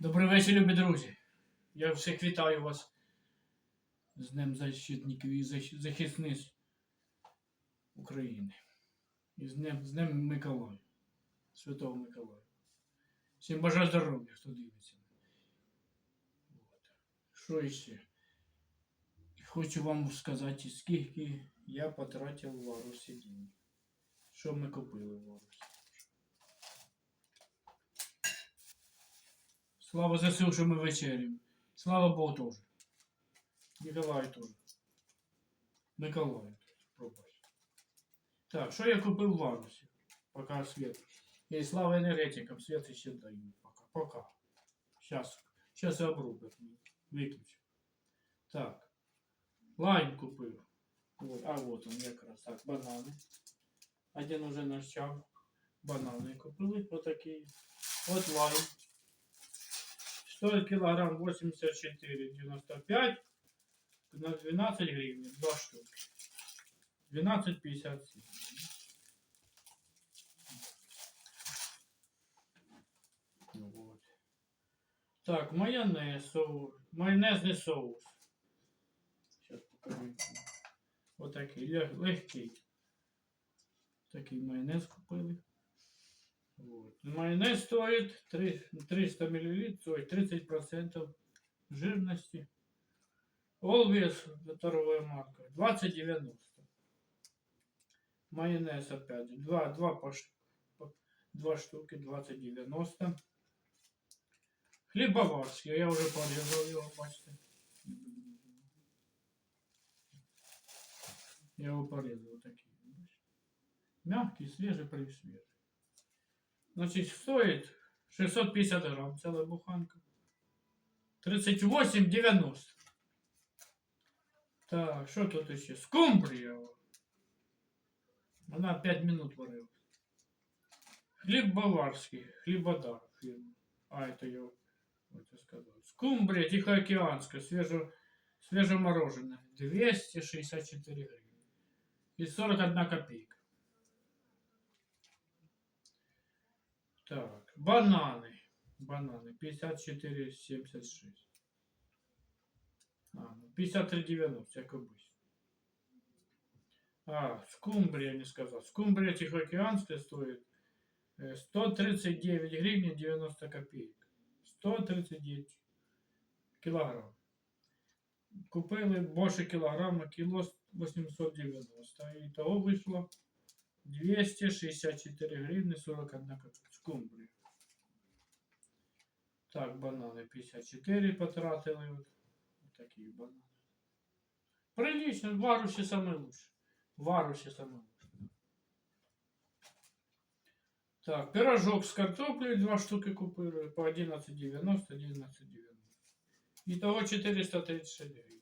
Добрий вечір, любі друзі. Я всіх вітаю вас з Днем Защитників і захисниць України. І з Днем, з Днем Миколая, Святого Миколая. Всім бажаю здоров'я, хто дивиться. От. Що ще? Хочу вам сказати, скільки я потратив в Варусі денег. Що ми купили в Варусі. Слава ЗСУ, що ми вечеряємо. Слава Богу теж. Ніколаю теж. Миколаю теж. Пробач. Так, що я купив в Варусі? Пока свет. І слава енергетикам, свет ще даю. Пока. Пока. Сейчас. Сейчас я обрубят. Виключу. Так. Лайм купив. Вот. А вот он якраз. Так, банани. Один уже начав. Банани купили. Отакі. От лайм. Стоит килограмм 84,95 на 12 гривен, два штуки. 12,57. Ну Вот. Так, майонез, соус, майонезный соус. Сейчас покажу. Вот такий легкий. Такий майонез купили. Майонез стоит три- 300 мл, стоит 30% жирности. Олвес, торговая марка, 20,90. Майонез опять же, два, два, по, ш- по- два штуки, 20,90. Хлеб баварский, я уже порезал его, бачите. Я его порезал, такие. Мягкий, свежий, пресвежий. Значит, стоит 650 грамм, целая буханка. 38,90. Так, что тут еще? Скумбрия. Она 5 минут варилась. Хлеб баварский, хлебодар фирма. А, это я я сказал. Скумбрия тихоокеанская, свеже, свежемороженая. 264 гривны. И 41 копейка. Так, бананы. Бананы. 54,76. А, ну, 53,90, как обычно. А, скумбрия не сказал. Скумбрия тихоокеанская стоит э, 139 гривен 90 копеек. 139 килограмм. Купили більше кілограма, кіло 890. І того вийшло 264 гривни 41 копійка. Скумбрія. Так, банани 54 потратили. От. Такі банани. Прилично, варуші саме лучше. Варуші саме лучше. Так, пирожок з картоплею два штуки купили по 11,90, 11,90. Итого 436 гривен.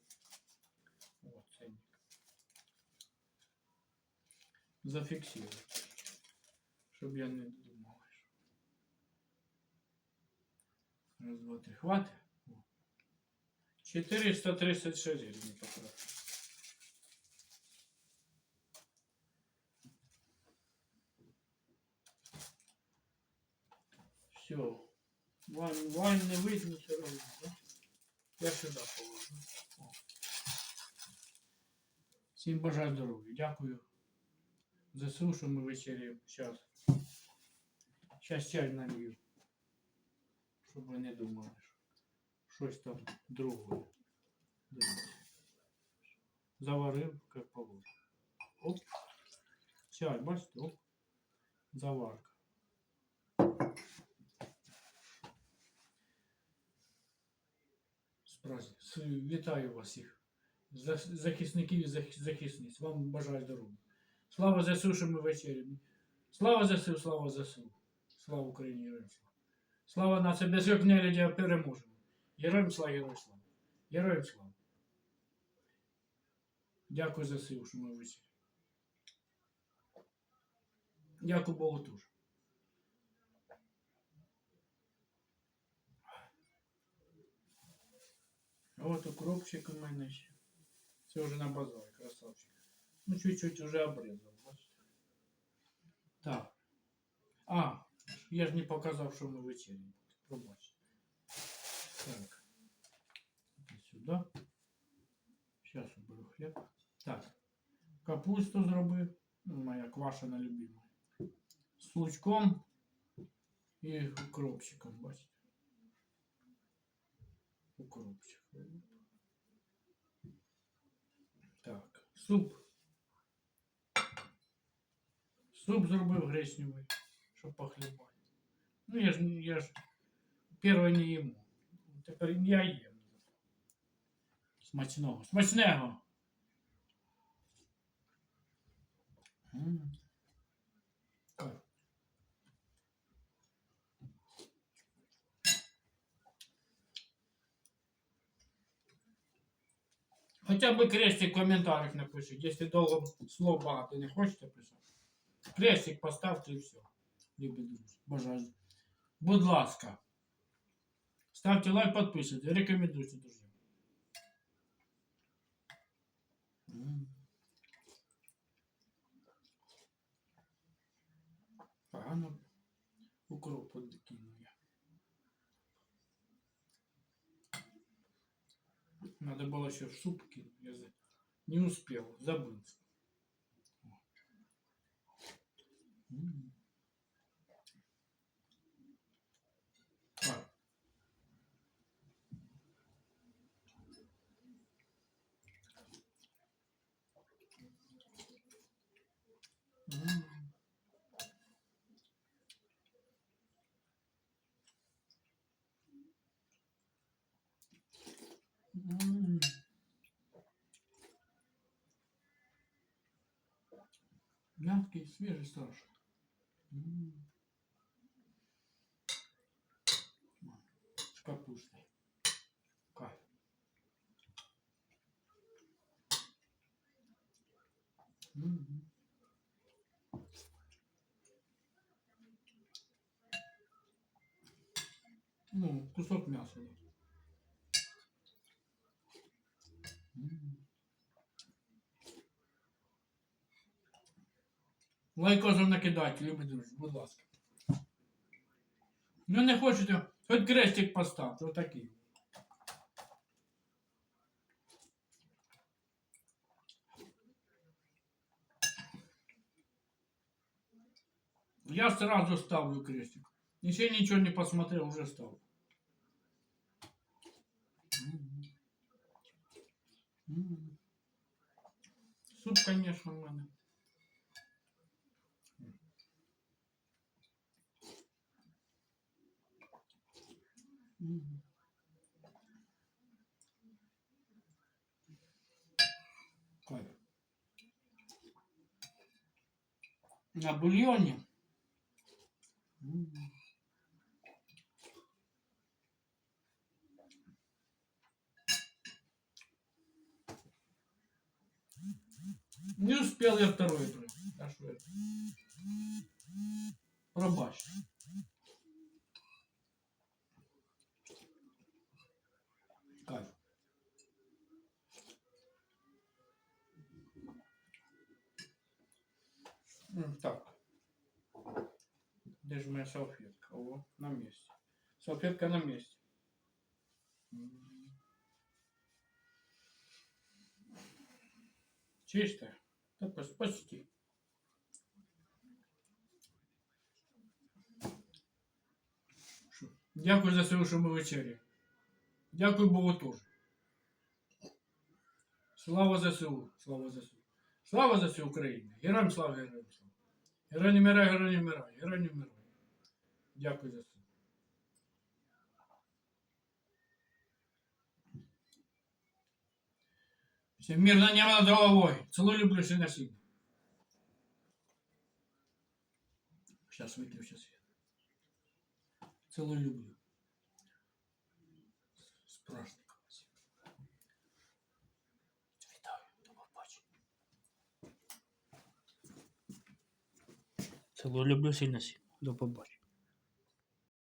Зафиксирую. Щоб я не думав. Раз, два, три. Хватит? О. 436 гривен потратил. Все. Вань, Вань не видно все равно, да? Я сюди положу. Всім бажаю здоров'я. Дякую за СУ, що ми вечеряємо. Зараз. Зараз чай налью. Ви не думали, що щось там другое. Заварив, як положено. Оп. Чай, бачите, оп. Заварка. Вітаю вас всіх. Захисників і захис- захисниць. Вам бажаю здоров'я. Слава ЗСУ, що ми вечеряємо. Слава ЗСУ, слава ЗСУ. Слава Україні, героям слава. Слава нації, без нелюдя переможемо. Героям слава, героям слава. Героям слава. Дякую ЗСУ, що ми вечеряємо. Дякую Богу. А от укропчик у мене ще. Це вже на базарі, красавчик. Ну, чуть-чуть вже обрізав, бачите. Так. А, я ж не показав, що ми вечеряємо. Пробачте. Так. Іди Сюди. Зараз уберу хліб. Так. Капусту зробив. Ну, Моя квашена любима. З лучком і укропчиком, бачите. Укропчик. Так, суп. Суп зробив гречневий, щоб похлібати. Ну, я ж, я ж перше не їм. Тепер я їм. Смачного. Смачного! М. Кайф. Хоча б крестик в коментарях напишіть, якщо довго слов багато не хочете писати. Крестик поставте і все. Любі друзі. Бажаю. Будь ласка. Ставте лайк, підписуйтесь, рекомендуйте друзі. М. Погано укропу кинув я. Надо было еще в суп кинуть. Я за- не успел, забылся. Мягкий, свежий страшно. С капустой. Кайф. Мгм. Ну, кусок мяса. да. Лайкозом накидайте, любі друзі, будь ласка. Ну не хочете, хоч крестик поставте, отакий. Я сразу ставлю крестик. Еще ничего не посмотрел, уже ставлю. Суп, конечно, в мене. Мгм. Кайф. На бульоне. Не успел я второй брать. А что это? Так. Где же моя салфетка? О, на месте. Салфетка на месте. Да пос- почти. Дякую за все, що ми вечері. Дякую Богу теж. Слава ЗСУ, слава ЗСУ. Слава за ЗСУ Україні. Героям слава, героям слава. Герой не мирай, герой не мирай, герой не мирай. Дякую за все. Всем мирно небо над головой. Целую, люблю, на сильно. Сейчас выключу свет. Целую, люблю. С Absolutely, Bruce După boli.